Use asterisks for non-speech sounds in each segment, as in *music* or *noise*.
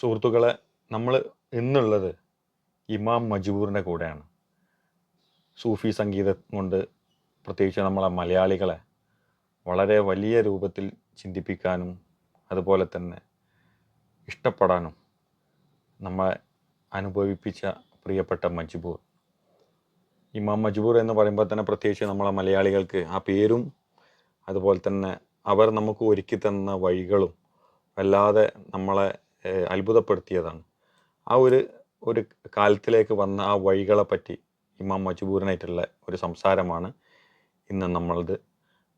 സുഹൃത്തുക്കളെ നമ്മൾ ഇന്നുള്ളത് ഇമാം മജ്ബൂറിന്റെ കൂടെയാണ്. സൂഫി സംഗീതം കൊണ്ട് പ്രത്യേകിച്ച് നമ്മളെ മലയാളികളെ വളരെ വലിയ രൂപത്തിൽ ചിന്തിപ്പിക്കാനും അതുപോലെ തന്നെ ഇഷ്ടപ്പെടാനും നമ്മളെ അനുഭവിപ്പിച്ച പ്രിയപ്പെട്ട മജ്ബൂർ. ഇമാം മജ്ബൂർ എന്ന് പറയുമ്പോൾ തന്നെ പ്രത്യേകിച്ച് നമ്മളെ മലയാളികൾക്ക് ആ പേരും അതുപോലെ തന്നെ അവർ നമുക്ക് ഒരുക്കി തന്ന വഴികളും വല്ലാതെ നമ്മളെ അത്ഭുതപ്പെടുത്തിയതാണ്. ആ ഒരു ഒരു കാലത്തിലേക്ക് വന്ന ആ വഴികളെ പറ്റി ഇമാം മജ്ബൂറിനായിട്ടുള്ള ഒരു സംസാരമാണ് ഇന്ന് നമ്മളത്.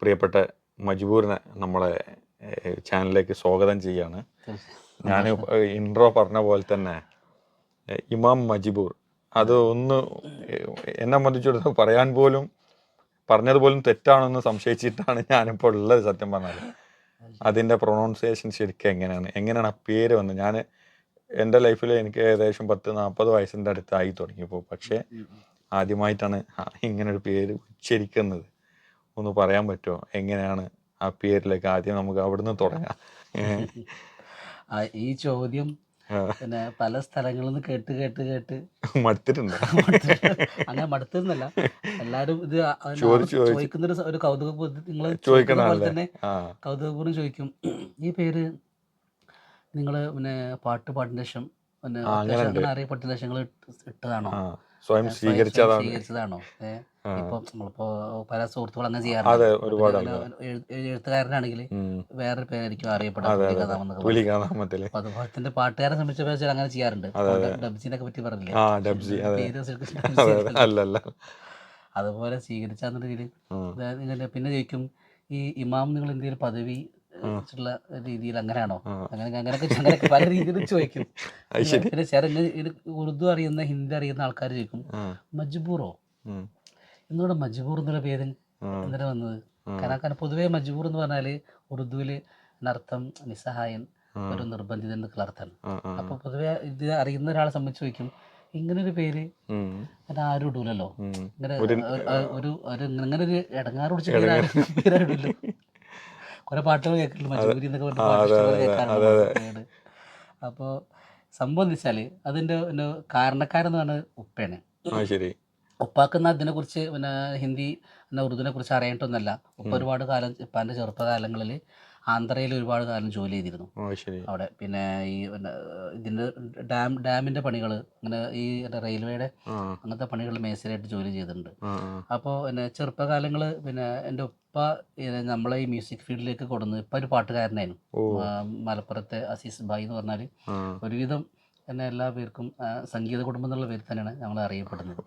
പ്രിയപ്പെട്ട മജ്ബൂറിനെ നമ്മളെ ചാനലിലേക്ക് സ്വാഗതം ചെയ്യാണ്. *laughs* ഞാൻ ഇൻട്രോ പറഞ്ഞ പോലെ തന്നെ ഇമാം മജ്ബൂർ. അത് ഒന്ന് എന്നെ സംബന്ധിച്ചിടത്തോളം പറയാൻ പോലും പറഞ്ഞതുപോലും തെറ്റാണെന്ന് സംശയിച്ചിട്ടാണ് ഞാനിപ്പോൾ ഉള്ളത് സത്യം പറഞ്ഞാൽ അതിന്റെ പ്രൊണൗൺസിയേഷൻ ശരിക്കും എങ്ങനെയാണ്? എങ്ങനെയാണ് ആ പേര് വന്നത്? ഞാൻ എന്റെ ലൈഫിൽ എനിക്ക് ഏകദേശം പത്ത് നാൽപ്പത് വയസ്സിന്റെ അടുത്തായി തുടങ്ങിയപ്പോൾ. പക്ഷേ ആദ്യമായിട്ടാണ് ഇങ്ങനെ ഒരു പേര് ഉച്ചരിക്കുന്നത്. ഒന്ന് പറയാൻ പറ്റുമോ? എങ്ങനെയാണ് ആ പേരിലേക്ക് ആദ്യം നമുക്ക് അവിടുന്ന് തുടങ്ങാം? ഈ ചോദ്യം പിന്നെ പല സ്ഥലങ്ങളിൽ നിന്ന് കേട്ട് കേട്ട് കേട്ട് മടുത്തിട്ടുണ്ട്? അങ്ങനെ മടുത്തിരുന്നല്ല എല്ലാരും ഇത്. ചോദിക്കുന്ന ഒരു കൗതുക നിങ്ങൾ പോലെ തന്നെ കൗതുകപൂർവം ചോദിക്കും. ഈ പേര് നിങ്ങൾ പിന്നെ പാട്ട് പാട്ടിന് ശേഷം പിന്നെ അറിയപ്പെട്ട ശേഷം ഇട്ടതാണോ? സ്വയം സ്വീകരിച്ചതാണോ? ഏ, ആ. ഇപ്പൊ നമ്മളിപ്പോ പല സുഹൃത്തുക്കൾ അങ്ങനെ അതെ, ചെയ്യാറുണ്ട് ഒരുപാട് പിന്നെ ആൾക്കാർ. എഴു- എഴുത്തുകാരനാണെങ്കിൽ. വേറൊരു പേരായിരിക്കും അറിയപ്പെടുന്നത് അതെ അതെ പുലി അപ്പൊ അതുപോലെ തന്നെ പാട്ടുകാരെ സംബന്ധിച്ച അങ്ങനെ ചെയ്യാറുണ്ട്. അതെ, ഇപ്പൊ അതെ. പറ്റി പറഞ്ഞില്ലേ? ആ ഡബ്സി അതെ. പേര് ശരിക്കും ഡബ്സി അതെ. അല്ല അല്ല. അതുപോലെ സ്വീകരിച്ചാന്നുള്ള രീതിയിൽ ഉം. അതായത് ഇങ്ങനെ പിന്നെ ചോദിക്കും ഈ ഇമാം നിങ്ങൾ എന്തെങ്കിലും പദവി വെച്ചിട്ടുള്ള രീതിയിൽ അങ്ങനെയാണോ. അങ്ങനെ അങ്ങനെയൊക്കെ അങ്ങനെയൊക്കെ പല രീതിയിൽ ചോദിക്കും. അത് ശരി. പിന്നെ ചില ഉറുദു അറിയുന്ന ഹിന്ദി അറിയുന്ന ആൾക്കാർ ചോദിക്കും. ആ, മജ്ബൂറോ? ഉം, എന്നോട് മജ്ബൂർ എന്നുള്ള പേരിൽ എന്തിനാ വന്നത്? കാരണം കാരണം പൊതുവേ മജ്ബൂർ എന്ന് പറഞ്ഞാൽ ഉറുദുവിൽ അർത്ഥം നിസ്സഹായൻ ഒരു നിർബന്ധിതൻ എന്നൊക്കെയുള്ള അർത്ഥമാണ് അപ്പോൾ പൊതുവെ ഇത് അറിയുന്ന ഒരാളെ സംബന്ധിച്ച് ചോദിക്കും ഇങ്ങനൊരു പേര് ആരും ഇടൂലല്ലോ? ഇങ്ങനെ ഒരു- ഒരു ഇങ്ങനെ ഒരു ഇടങ്ങാറ് പിടിച്ച പേരായിട്ടില്ല കുറെ പാട്ടുകൾ കേൾക്കില്ല മജൂരി എന്നൊക്കെ പറഞ്ഞിട്ട്. അപ്പോൾ സംഭവം എന്ന് വെച്ചാൽ അതിന്റെ കാരണക്കാരെന്ന് പറഞ്ഞ ഉപ്പയാണ്. ശരി. ഉപ്പാക്കുന്ന അതിനെക്കുറിച്ച് പിന്നെ ഹിന്ദി പിന്നെ ഉറുദുവിനെ കുറിച്ച് അറിയായിട്ടൊന്നല്ല ഉപ്പ ഒരുപാട് കാലം ഇപ്പാന്റെ ചെറുപ്പകാലങ്ങളിൽ ആന്ധ്രയിൽ ഒരുപാട് കാലം ജോലി ചെയ്തിരുന്നു. അവിടെ പിന്നെ ഈ പിന്നെ ഇതിന്റെ ഡാം ഡാമിന്റെ പണികൾ അങ്ങനെ ഈ റെയിൽവേയുടെ അങ്ങനത്തെ പണികൾ മേസരായിട്ട് ജോലി ചെയ്തിട്ടുണ്ട്. അപ്പോൾ പിന്നെ ചെറുപ്പകാലങ്ങൾ പിന്നെ എന്റെ ഉപ്പ നമ്മളെ ഈ മ്യൂസിക് ഫീൽഡിലേക്ക് കൊടുന്നു ഇപ്പം ഒരു പാട്ടുകാരനായിരുന്നു. മലപ്പുറത്തെ അസീസ് ഭായി എന്ന് പറഞ്ഞാൽ ഒരുവിധം എന്നെ എല്ലാ പേർക്കും സംഗീത കുടുംബം എന്നുള്ള പേര് തന്നെയാണ് ഞങ്ങൾ അറിയപ്പെടുന്നത്.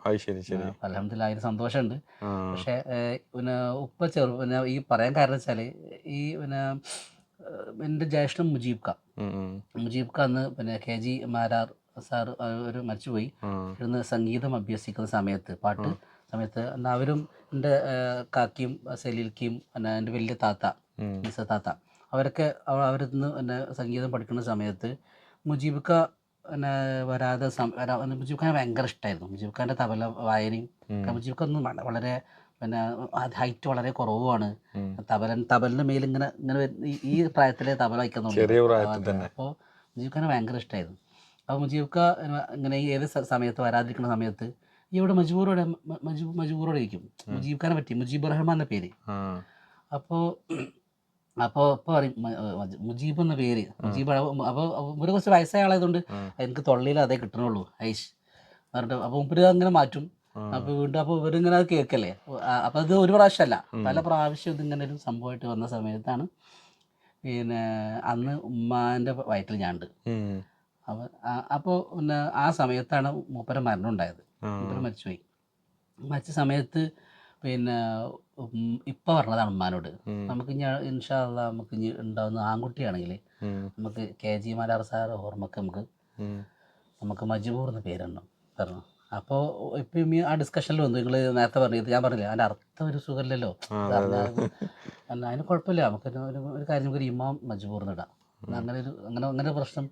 അലഹമ്മദില്ല അതിന് സന്തോഷമുണ്ട്. പക്ഷെ പിന്നെ ഉപ്പ ചെറു പിന്നെ ഈ പറയാൻ കാരണം വെച്ചാൽ ഈ പിന്നെ എന്റെ ജ്യേഷ്ഠൻ മുജീബ് ഖാ. മുജീബ് ഖാ അന്ന് പിന്നെ കെ ജി മാരാർ സാർ ഒരു മരിച്ചുപോയി. ഇരുന്ന് സംഗീതം അഭ്യസിക്കുന്ന സമയത്ത് പാട്ട് സമയത്ത്. എന്നാ അവരും എന്റെ കാക്കിയും സലീൽക്കിയും പിന്നെ എന്റെ വലിയ താത്ത മിസ്സ താത്ത അവരൊക്കെ അവരിന്ന് പിന്നെ സംഗീതം പഠിക്കുന്ന സമയത്ത് മുജീബ് ഖാ പിന്നെ വരാതെ മുജീബ് ഖാനെ ഭയങ്കര ഇഷ്ടമായിരുന്നു മുജീബ് ഖാന്റെ തബല വായനയും മുജീബ് ഖാൻ വളരെ പിന്നെ ഹൈറ്റ് വളരെ കുറവുമാണ്. തബലൻ തബലിന് മേൽ ഇങ്ങനെ ഇങ്ങനെ ഈ- പ്രായത്തിലെ തബല വയ്ക്കുന്നുണ്ട് അപ്പോൾ മുജീബ് ഖാനെ ഭയങ്കര ഇഷ്ടമായിരുന്നു അപ്പോൾ മുജീബ് ഖാ ഇങ്ങനെ ഈ ഏത് സമയത്ത് വരാതിരിക്കുന്ന സമയത്ത് ഇവിടെ മജൂറോടെ മജൂ മജൂറോടെ ഇരിക്കും. മുജീബ് ഖാനെ പറ്റി മുജീബ് റഹ്മാൻ എന്ന പേര് അപ്പോൾ അപ്പോൾ ഇപ്പോൾ പറയും മുജീബ് എന്ന പേര്. മുജീബ് അപ്പോൾ ഒരു കുറച്ച് വയസ്സായ ആളായതുകൊണ്ട് എനിക്ക് തൊള്ളിയിൽ അതേ കിട്ടണുള്ളൂ. ഐഷ് പറഞ്ഞിട്ട് അപ്പോൾ മുപ്പര് അങ്ങനെ മാറ്റും. അപ്പൊ വീണ്ടും അപ്പൊ ഇവരിങ്ങനെ അത് കേൾക്കല്ലേ? അപ്പൊ അത് ഒരു പ്രാവശ്യമല്ല പല പ്രാവശ്യം ഇതിങ്ങനെ ഒരു സംഭവമായിട്ട് വന്ന സമയത്താണ് പിന്നെ അന്ന് ഉമ്മാന്റെ വയറ്റിൽ ഞാനുണ്ട് അപ്പൊ അപ്പോൾ പിന്നെ ആ സമയത്താണ് മൂപ്പര മരണം ഉണ്ടായത് മൂപ്പര മരിച്ചുപോയി. മരിച്ച സമയത്ത് പിന്നെ ഇപ്പം പറഞ്ഞതാണ് ഉമ്മാനോട്. നമുക്ക് ഇനി ഇൻഷാല്ല നമുക്ക് ഇനി ഉണ്ടാവുന്ന ആൺകുട്ടിയാണെങ്കിൽ നമുക്ക് കെ ജി മലയാള സാർ ഓർമ്മക്ക് നമുക്ക് നമുക്ക് മജ്ബൂർ എന്ന് പേരെണ്ണം പറഞ്ഞു. അപ്പോൾ ഇപ്പം ആ ഡിസ്കഷനിൽ വന്നു. നിങ്ങൾ നേരത്തെ പറഞ്ഞത് ഞാൻ പറഞ്ഞില്ല? അതിന്റെ അർത്ഥം ഒരു സുഖമില്ലല്ലോ. അതിന് കുഴപ്പമില്ല. നമുക്ക് ഒരു കാര്യം നമുക്ക് ഒരു ഇമാം മജ്ബൂർ എന്നിടാം അങ്ങനെ ഒരു അങ്ങനെ അങ്ങനെ പ്രശ്നം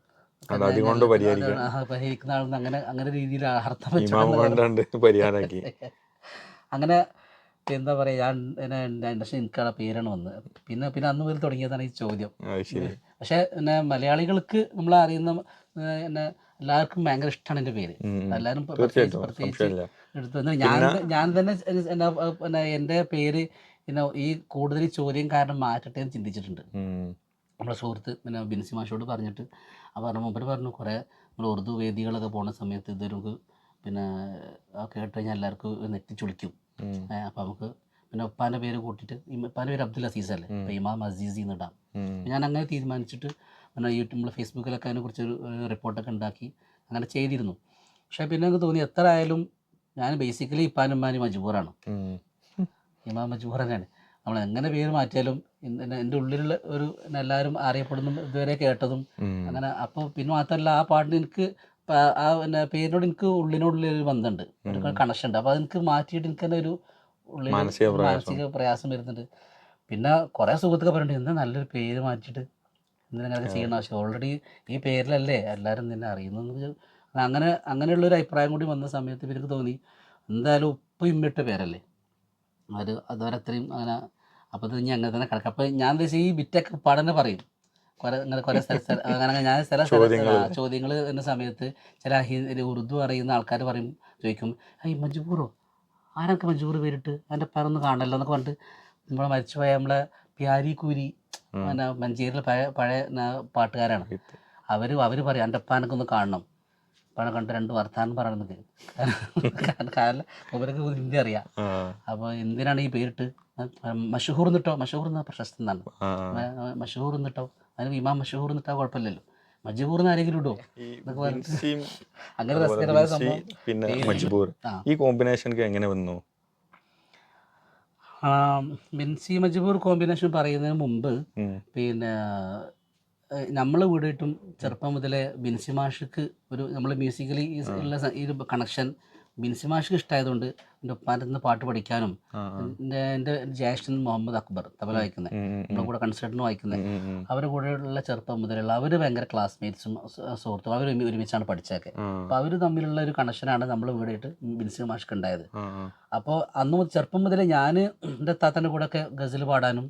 അതുകൊണ്ട് പരിഹരിക്കുന്ന ആളെന്ന് അങ്ങനെ അങ്ങനെ രീതിയിൽ അർത്ഥം *laughs* അങ്ങനെ എന്താ പറയുക ഞാൻ ഇൻഡസ്ട്രി എനിക്കാണ് പേരാണ് വന്നത്. പിന്നെ പിന്നെ അന്ന് മുതൽ തുടങ്ങിയതാണ് ഈ ചോദ്യം. പക്ഷെ എന്നെ പിന്നെ മലയാളികൾക്ക് നമ്മൾ അറിയുന്ന എന്നെ എല്ലാവർക്കും ഭയങ്കര ഇഷ്ടമാണ് എന്റെ പേര്. എല്ലാവരും പ്ര- പ്രത്യേകിച്ച് എടുത്തു ഞാൻ ഞാൻ തന്നെ എന്നാ പിന്നെ എന്റെ പേര് പിന്നെ ഈ കൂടുതൽ ചോദ്യം കാരണം മാറ്റട്ടെ എന്ന് ചിന്തിച്ചിട്ടുണ്ട്. നമ്മുടെ സുഹൃത്ത് പിന്നെ ബിൻസി മാഷോട് പറഞ്ഞിട്ട് ആ പറഞ്ഞ മുമ്പ് പറഞ്ഞു കുറേ നമ്മൾ ഉറുദു വേദികളൊക്കെ പോണ സമയത്ത് ഇതൊരു പിന്നെ കേട്ട് കഴിഞ്ഞാൽ എല്ലാവർക്കും നെറ്റിച്ചുളിക്കും. ഉം. അപ്പോൾ നമുക്ക് പിന്നെ ഉപ്പാന്റെ പേര് കൂട്ടിയിട്ട് ഉപ്പാന്റെ പേര് അബ്ദുൽ അസീസ് അല്ലേ? ഉം. ഇമാം അസീസി എന്ന് ഇടാം. ഞാൻ അങ്ങനെ തീരുമാനിച്ചിട്ട് പിന്നെ യൂട്യൂബ് നമ്മൾ ഫേസ്ബുക്കിലൊക്കെ അതിനെക്കുറിച്ചൊരു ഒരു റിപ്പോർട്ടൊക്കെ ഉണ്ടാക്കി അങ്ങനെ ചെയ്തിരുന്നു. പക്ഷേ പിന്നെ എനിക്ക് തോന്നി എത്ര ആയാലും ഞാൻ ബേസിക്കലി ഇപ്പാനും ഉമ്മാനും മജ്ബൂറാണ്. ഇമാം മജൂർ തന്നെയാണ്. നമ്മൾ എങ്ങനെ പേര് മാറ്റിയാലും എന്റെ ഉള്ളിലുള്ള ഒരു എല്ലാവരും അറിയപ്പെടുന്നതും ഇതുവരെ കേട്ടതും അങ്ങനെ അപ്പോൾ പിന്നെ മാത്രമല്ല ആ പാട്ടിന് എനിക്ക് ആ പിന്നെ പേരിനോട് എനിക്ക് ഉള്ളിനോടുള്ള ഒരു ബന്ധമുണ്ട് ഒരു. കണക്ഷൻ ഉണ്ട് അപ്പോൾ അതെനിക്ക് മാറ്റിയിട്ട് എനിക്ക് തന്നെ ഒരു ഉള്ളിൽ മാനസിക പ്രയാസം. വരുന്നുണ്ട്. പിന്നെ കുറേ സുഹൃത്തുക്കൾ പറഞ്ഞിട്ട് എന്താ നല്ലൊരു പേര് മാറ്റിയിട്ട് എന്തിനൊക്കെ ചെയ്യണം. പക്ഷെ ഓൾറെഡി ഈ പേരിലല്ലേ എല്ലാവരും നിന്നെ അറിയുന്നത് അങ്ങനെ അങ്ങനെയുള്ള ഒരു അഭിപ്രായം കൂടി വന്ന സമയത്ത് ഇവർക്ക് തോന്നി എന്തായാലും ഉപ്പ് ഇമ്മിട്ട പേരല്ലേ? അവർ അതുവരെ അത്രയും അങ്ങനെ അപ്പോൾ ഇത് ഇനി അങ്ങനെ തന്നെ കിടക്കും. അപ്പോൾ ഞാൻ എന്താ വെച്ചാൽ ഈ ബിറ്റൊക്കെ പാടന്നെ പറയും. കുറെ അങ്ങനെ കുറെ സ്ഥല സ്ഥല- അങ്ങനെ അങ്ങനെ ഞാൻ ചില. ചോദ്യങ്ങൾ എന്ന സമയത്ത് ചില ഉറുദു അറിയുന്ന ആൾക്കാർ പറയും ചോദിക്കും ഈ മഞ്ജൂറോ ആരൊക്കെ മഞ്ജൂർ പേരിട്ട്? എന്റെ പറന്ന് കാണല്ലോ എന്നൊക്കെ പറഞ്ഞിട്ട് നമ്മളെ മരിച്ചുപോയ നമ്മളെ പ്യാരി കൂരി മഞ്ചേരിയിലെ പഴയ പഴയ പാട്ടുകാരാണ്. അവർ അവർ പറയും എന്റെ അപ്പാനൊക്കെ ഒന്ന് കാണണം. പണം കണ്ട് രണ്ട് വർത്താനം പറയുന്നത് കാരണം അവർക്ക് ഹിന്ദി അറിയാം. അപ്പൊ അപ്പോൾ എന്തിനാണ് ഈ പേരിട്ട്? മഷഹൂർ എന്നിട്ടോ? മഷഹൂർ എന്ന പ്രശസ്തി എന്നാണ് മഷഹൂർ എന്നിട്ടോ? അതിന് ഇമാം മഷഹൂർ എന്നിട്ടാ കുഴപ്പമില്ലല്ലോ. മജ്ബൂർ എന്ന് ആരെങ്കിലും ഇടോ അങ്ങനെ പിന്നെ മജ്ബൂർ. ഈ കോമ്പിനേഷൻ എങ്ങനെ വന്നു? ബിൻസി മജ്ബൂർ കോമ്പിനേഷൻ പറയുന്നതിന് മുമ്പ് പിന്നെ നമ്മൾ വീടിട്ടും ചെറുപ്പം മുതലേ ബിൻസി മാഷിക്ക് ഒരു നമ്മൾ മ്യൂസിക്കലി ഉള്ള ഈ ഒരു കണക്ഷൻ ബിൻസി മാഷിക്ക് ഇഷ്ടമായതുകൊണ്ട് എന്റെ ഉപ്പാന്റെ നിന്ന് പാട്ട് പഠിക്കാനും. എന്റെ എന്റെ ജ്യേഷ്ഠൻ മുഹമ്മദ് അക്ബർ തബല വായിക്കുന്നത് നമ്മുടെ കൂടെ കൺസേർട്ടിന് വായിക്കുന്നത്. അവരുടെ കൂടെയുള്ള ചെറുപ്പം മുതലുള്ള അവർ ഭയങ്കര ക്ലാസ്മേറ്റ്സും സുഹൃത്തും അവർ ഒരുമിച്ചാണ് പഠിച്ചതൊക്കെ. അപ്പോൾ അവർ തമ്മിലുള്ള ഒരു കണക്ഷനാണ് നമ്മൾ വീടായിട്ട് ബിൻസി മാഷിക്ക് ഉണ്ടായത്. അപ്പോൾ അന്ന് ചെറുപ്പം മുതലേ ഞാൻ എന്റെ താത്തന്റെ കൂടെയൊക്കെ ഗസൽ പാടാനും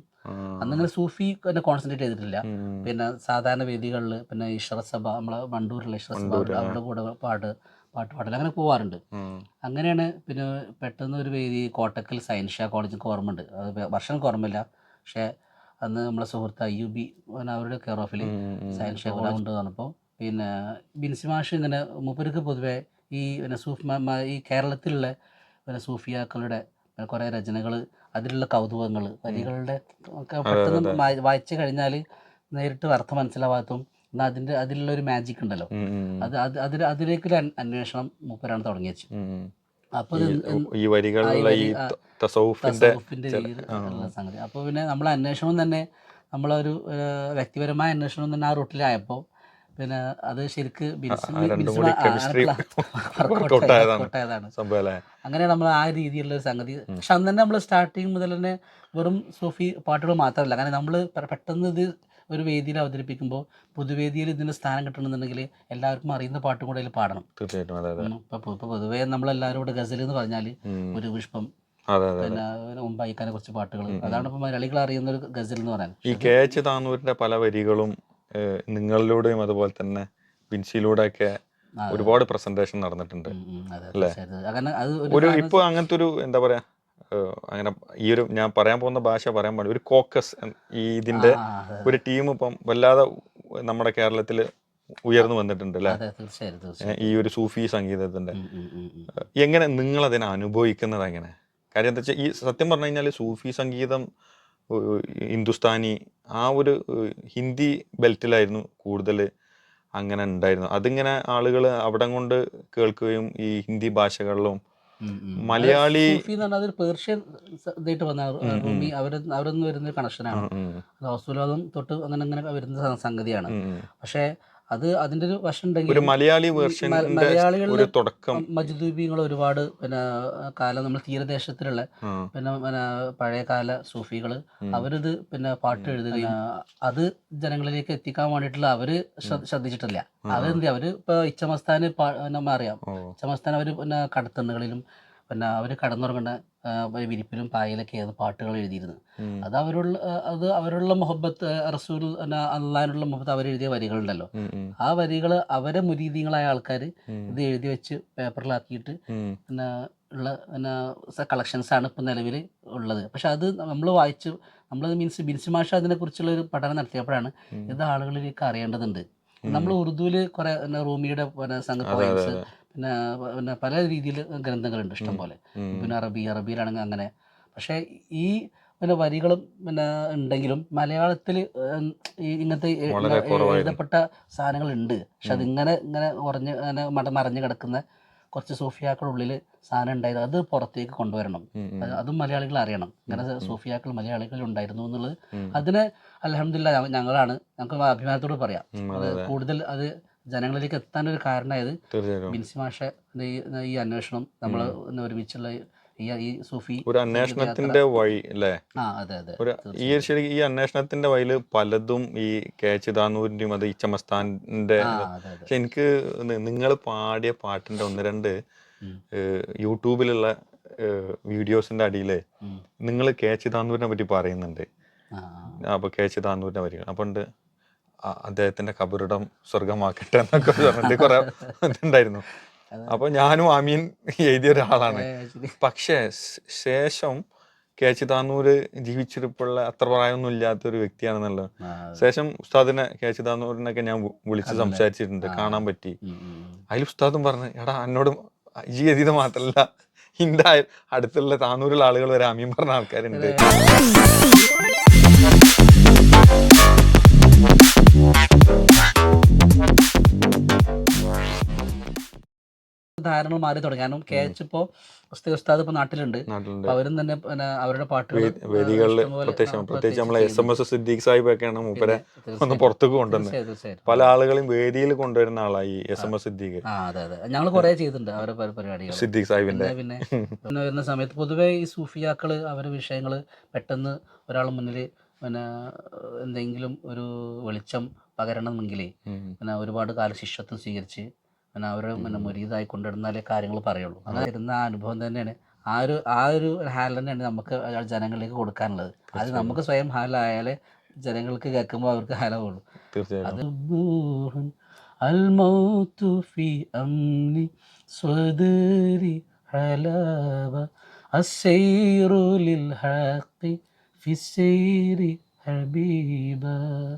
അന്നങ്ങനെ സൂഫി എന്നെ കോൺസെൻട്രേറ്റ് ചെയ്തിട്ടില്ല. പിന്നെ സാധാരണ വേദികളിൽ പിന്നെ ഇഷ്റസഭ നമ്മളെ വണ്ടൂരിലെ ഇഷ്റസഭ സഭ. അവരുടെ കൂടെ പാട്ട് പാട്ട് പാടൽ അങ്ങനെ പോവാറുണ്ട്. അങ്ങനെയാണ് പിന്നെ പെട്ടെന്ന് ഒരു വേദി കോട്ടക്കൽ സയൻസ് ഷാ കോളേജിൽ ഓർമ്മയുണ്ട്. അത് വർഷം ഓർമ്മയില്ല. പക്ഷേ അന്ന് നമ്മളെ സുഹൃത്ത് അയ്യൂബി ബി അവരുടെ കെയർ ഓഫിൽ ഉം, ഉം, ഉം. സയൻസ് ഷാ കൊണ്ട് വന്നപ്പോൾ പിന്നെ ബിൻസി മാഷ് ഇങ്ങനെ മുപ്പർക്ക് പൊതുവെ ഈ പിന്നെ സൂഫ് ഈ കേരളത്തിലുള്ള പിന്നെ സൂഫിയാക്കളുടെ കുറേ രചനകൾ അതിലുള്ള കൗതുകങ്ങൾ വരികളുടെ ഒക്കെ പെട്ടെന്ന് വായിച്ചു കഴിഞ്ഞാൽ നേരിട്ട് അർത്ഥം മനസ്സിലാവാത്തതും എന്നാൽ അതിന്റെ അതിലുള്ള ഒരു മാജിക് ഉണ്ടല്ലോ. അത് അത് അതിൽ അതിലേക്കൊരു അന്വേഷണം മൂപ്പരാണ് തുടങ്ങി വെച്ചു. അപ്പോൾ ഈ- വരികളുള്ള ഈ തസൗഫിന്റെ സംഗതി അപ്പോൾ പിന്നെ നമ്മളെ അന്വേഷണം തന്നെ നമ്മളൊരു വ്യക്തിപരമായ അന്വേഷണം തന്നെ ആ റൂട്ടിലായപ്പോൾ പിന്നെ അത് ശരിക്ക് അങ്ങനെ നമ്മൾ ആ രീതിയിലുള്ള ഒരു സംഗതി പക്ഷെ അന്ന് തന്നെ നമ്മൾ സ്റ്റാർട്ടിങ് മുതൽ തന്നെ വെറും സൂഫി പാട്ടുകൾ മാത്രമല്ല കാരണം നമ്മൾ പെട്ടെന്ന് ഇത് ഒരു വേദിയിൽ അവതരിപ്പിക്കുമ്പോൾ പൊതുവേദിയിൽ ഇതിന് സ്ഥാനം കിട്ടണമെന്നുണ്ടെങ്കിൽ എല്ലാവർക്കും അറിയുന്ന പാട്ടും കൂടെ അതിൽ പാടണം. തീർച്ചയായിട്ടും ഇപ്പോൾ പൊതുവേ നമ്മളെല്ലാവരും കൂടെ ഗസൽ എന്ന് പറഞ്ഞാൽ ഒരു പുഷ്പം പിന്നെ കുറച്ച് പാട്ടുകൾ അതാണ് ഇപ്പൊ മലയാളികൾ അറിയുന്ന ഒരു ഗസൽ എന്ന് പറയാൻ. ഈ കെ എച്ച് താന്നൂരിന്റെ പല വരികളും നിങ്ങളിലൂടെയും അതുപോലെ തന്നെ ബിൻസിയിലൂടെ ഒക്കെ ഒരുപാട് പ്രസന്റേഷൻ നടന്നിട്ടുണ്ട്. അല്ലേ? ഒരു ഇപ്പൊ അങ്ങനത്തെ ഒരു എന്താ പറയാ അങ്ങനെ ഈ ഒരു ഞാൻ പറയാൻ പോകുന്ന ഭാഷ പറയാൻ പാടില്ല. ഒരു കോക്കസ് ഈ ഇതിന്റെ ഒരു ടീം ഇപ്പം വല്ലാതെ നമ്മുടെ കേരളത്തിൽ ഉയർന്നു വന്നിട്ടുണ്ട് അല്ലെ? ഈ ഒരു സൂഫി സംഗീതത്തിന്റെ. എങ്ങനെ നിങ്ങൾ അതിനെ അനുഭവിക്കുന്നത് എങ്ങനെ? കാര്യം എന്താ വെച്ചാൽ ഈ സത്യം പറഞ്ഞു കഴിഞ്ഞാൽ സൂഫി സംഗീതം ഹിന്ദുസ്ഥാനി ആ ഒരു ഹിന്ദി ബെൽറ്റിലായിരുന്നു കൂടുതൽ അങ്ങനെ ഉണ്ടായിരുന്നു അതിങ്ങനെ ആളുകൾ അവിടെ കൊണ്ട് കേൾക്കുകയും ഈ ഹിന്ദി ഭാഷകളിലും. മലയാളി പേർഷ്യൻ ഇതായിട്ട് വന്ന റൂമി അവർ അവരൊന്നും വരുന്ന കണക്ഷനാണ് അത് തൊട്ട് അങ്ങനെ അങ്ങനെ വരുന്ന സംഗതിയാണ്. പക്ഷേ അത് അതിന്റെ ഒരു വശം ഉണ്ടെങ്കിൽ മലയാളി മലയാളികളുടെ തുടക്കം. മജ്ദൂബികൾ ഒരുപാട് പിന്നെ കാലം നമ്മൾ തീരദേശത്തിലുള്ള പിന്നെ പിന്നെ പഴയകാല സൂഫികൾ അവരത് പിന്നെ പാട്ട് എഴുതുകയും അത് ജനങ്ങളിലേക്ക് എത്തിക്കാൻ വേണ്ടിയിട്ടുള്ള അവർ ശ്രദ്ധിച്ചിട്ടില്ല. അവരെന്ത് അവർ ഇപ്പൊ ഇച്ചമസ്ഥാന് നമ്മ അറിയാം ഇച്ചമസ്ഥാൻ അവർ പിന്നെ കടത്തണ്ണുകളിലും പിന്നെ അവർ കടന്നുറങ്ങുന്ന വിരിപ്പിലും വിരിപ്പിലും പായലൊക്കെയാണ് പാട്ടുകൾ എഴുതിയിരുന്നത്. അത് അവരുള്ള അത് അവരുള്ള മുഹബത്ത് റസൂൽ അള്ളഹാനുള്ള മുഹബത്ത് അവരെഴുതിയ വരികളുണ്ടല്ലോ. ആ വരികൾ അവരെ മുരീതികളായ ആൾക്കാർ ഇത് എഴുതി വെച്ച് പേപ്പറിലാക്കിയിട്ട്. പിന്നെ ഉള്ള പിന്നെ കളക്ഷൻസാണ് ആണ് ഇപ്പം നിലവിൽ ഉള്ളത്. പക്ഷെ അത് നമ്മൾ വായിച്ചു നമ്മൾ മീൻസ് ബിൻസ് മാഷ അതിനെക്കുറിച്ചുള്ള ഒരു പഠനം നടത്തിയപ്പോഴാണ്. ഇത് ആളുകളിലേക്ക് അറിയേണ്ടതുണ്ട്. നമ്മൾ ഉറുദുവിൽ കുറെ റൂമിയുടെ പിന്നെ സംഘ പോയിന്റ്സ് പിന്നെ പിന്നെ പല രീതിയിൽ ഗ്രന്ഥങ്ങളുണ്ട് ഇഷ്ടം പോലെ. ഉം. പിന്നെ അറബി അറബിയിലാണെങ്കിൽ അങ്ങനെ. പക്ഷേ ഈ പിന്നെ വരികളും പിന്നെ ഉണ്ടെങ്കിലും മലയാളത്തിൽ ഇങ്ങനത്തെ ഉണ്ട് എഴുതപ്പെട്ട സാധനങ്ങളുണ്ട്. പക്ഷെ അതിങ്ങനെ ഇങ്ങനെ കുറഞ്ഞ് അങ്ങനെ മട മറഞ്ഞു കിടക്കുന്ന കുറച്ച് സൂഫിയാക്കളുള്ളിൽ സാധനം ഉണ്ടായത് അത് പുറത്തേക്ക് കൊണ്ടുവരണം. അത് മലയാളികൾ അറിയണം. ഇങ്ങനെ. സൂഫിയാക്കൾ മലയാളികൾ ഉണ്ടായിരുന്നു എന്നുള്ളത് അതിനെ അലഹമില്ല ഞങ്ങളാണ്. ഞങ്ങൾക്ക് അഭിമാനത്തോട് പറയാം. കൂടുതൽ അത് ജനങ്ങളിലേക്ക് എത്താൻ ഒരു കാരണമായത് ബിൻസി മാഷ ഈ ഈ അന്വേഷണം നമ്മൾ ഒരുമിച്ചുള്ള ഈ ഈ സൂഫി ഒരു അന്വേഷണത്തിന്റെ വഴി അല്ലേ? അതെ അതെ. ഈ ശരിക്കും ശരി ഈ അന്വേഷണത്തിന്റെ വഴിയിൽ പലതും ഈ കെ ചിദാനൂരിന്റെയും അത് അതെ അതെ. പക്ഷെ എനിക്ക് നിങ്ങൾ പാടിയ പാട്ടിന്റെ ഒന്ന് രണ്ട് യൂട്യൂബിലുള്ള വീഡിയോസിന്റെ അടിയിൽ. നിങ്ങൾ കെ ചിദാനൂരിനെ പറ്റി പറയുന്നുണ്ട്. അപ്പൊ കെ ചിദാനൂരിനെ പറ്റി അപ്പൊ ഉണ്ട് അദ്ദേഹത്തിന്റെ കബറിടം സ്വർഗമാക്കട്ടെ എന്നൊക്കെ പറഞ്ഞിട്ട് കുറെ ഇതുണ്ടായിരുന്നു. അപ്പൊ ഞാനും ആമീൻ എഴുതിയ ഒരാളാണ്. പക്ഷേ ശേഷം കെ ചിതാനൂര് ജീവിച്ചിരിപ്പുള്ള അത്ര പ്രായമൊന്നും ഇല്ലാത്ത ഒരു വ്യക്തിയാണെന്നല്ലോ ശേഷം ഉസ്താദിനെ കെ ചിദാനൂരിനൊക്കെ ഞാൻ വിളിച്ച് സംസാരിച്ചിട്ടുണ്ട് കാണാൻ പറ്റി. അതിൽ ഉസ്താദും പറഞ്ഞു എടാ എന്നോട് ഈ എഴുതിയത് മാത്രല്ല ഇന്റെ അടുത്തുള്ള താനൂരുള്ള ആളുകൾ വരെ അമീൻ പറഞ്ഞ ആൾക്കാരുണ്ട്. ധാരണകൾ മാറി തുടങ്ങി കാരണം കെ എച്ച് ഇപ്പോ ഉസ്താദ് ഇപ്പൊ നാട്ടിലുണ്ട്. അവരും തന്നെ അവരുടെ പാട്ടുകൾ വേദികളിൽ പ്രത്യേകിച്ച് നമ്മളെ S M S Siddique Sahib ഒക്കെയാണ് മൂപ്പരെ ഒന്ന് പുറത്തേക്ക് കൊണ്ടുവന്നത് പല ആളുകളും വേദിയിൽ കൊണ്ടുവരുന്ന ആളായി എസ് എം എസ് സിദ്ദീഖ്. ഞങ്ങൾ കുറേ ചെയ്തിട്ടുണ്ട് അവരുടെ പരി- പരിപാടികൾ സിദ്ദീഖ് സാഹിബിന്റെ. പിന്നെ വരുന്ന സമയത്ത് പൊതുവേ ഈ സൂഫിയാക്കൾ അവരുടെ വിഷയങ്ങൾ പെട്ടെന്ന് ഒരാൾ മുന്നിൽ പിന്നെ എന്തെങ്കിലും ഒരു വെളിച്ചം പകരണമെങ്കിൽ ഉം. പിന്നെ ഒരുപാട് കാല ശിഷ്യത്വം സ്വീകരിച്ച് പിന്നെ അവരെ പിന്നെ മുരീതായി കൊണ്ടുവരുന്നാലേ കാര്യങ്ങൾ പറയുള്ളൂ അങ്ങനെ വരുന്ന ആ അനുഭവം തന്നെയാണ് ആ ഒരു ആ ഒരു ഹാൽ തന്നെയാണ് നമുക്ക് അയാൾ ജനങ്ങളിലേക്ക് കൊടുക്കാനുള്ളത് അത് നമുക്ക് സ്വയം ഹാലായാലേ ജനങ്ങൾക്ക് കേൾക്കുമ്പോൾ അവർക്ക് ഹാലാവുള്ളൂ തീർച്ചയായും അത് الموت في أمن صدري حلاوة السير للحق في السير حبيبا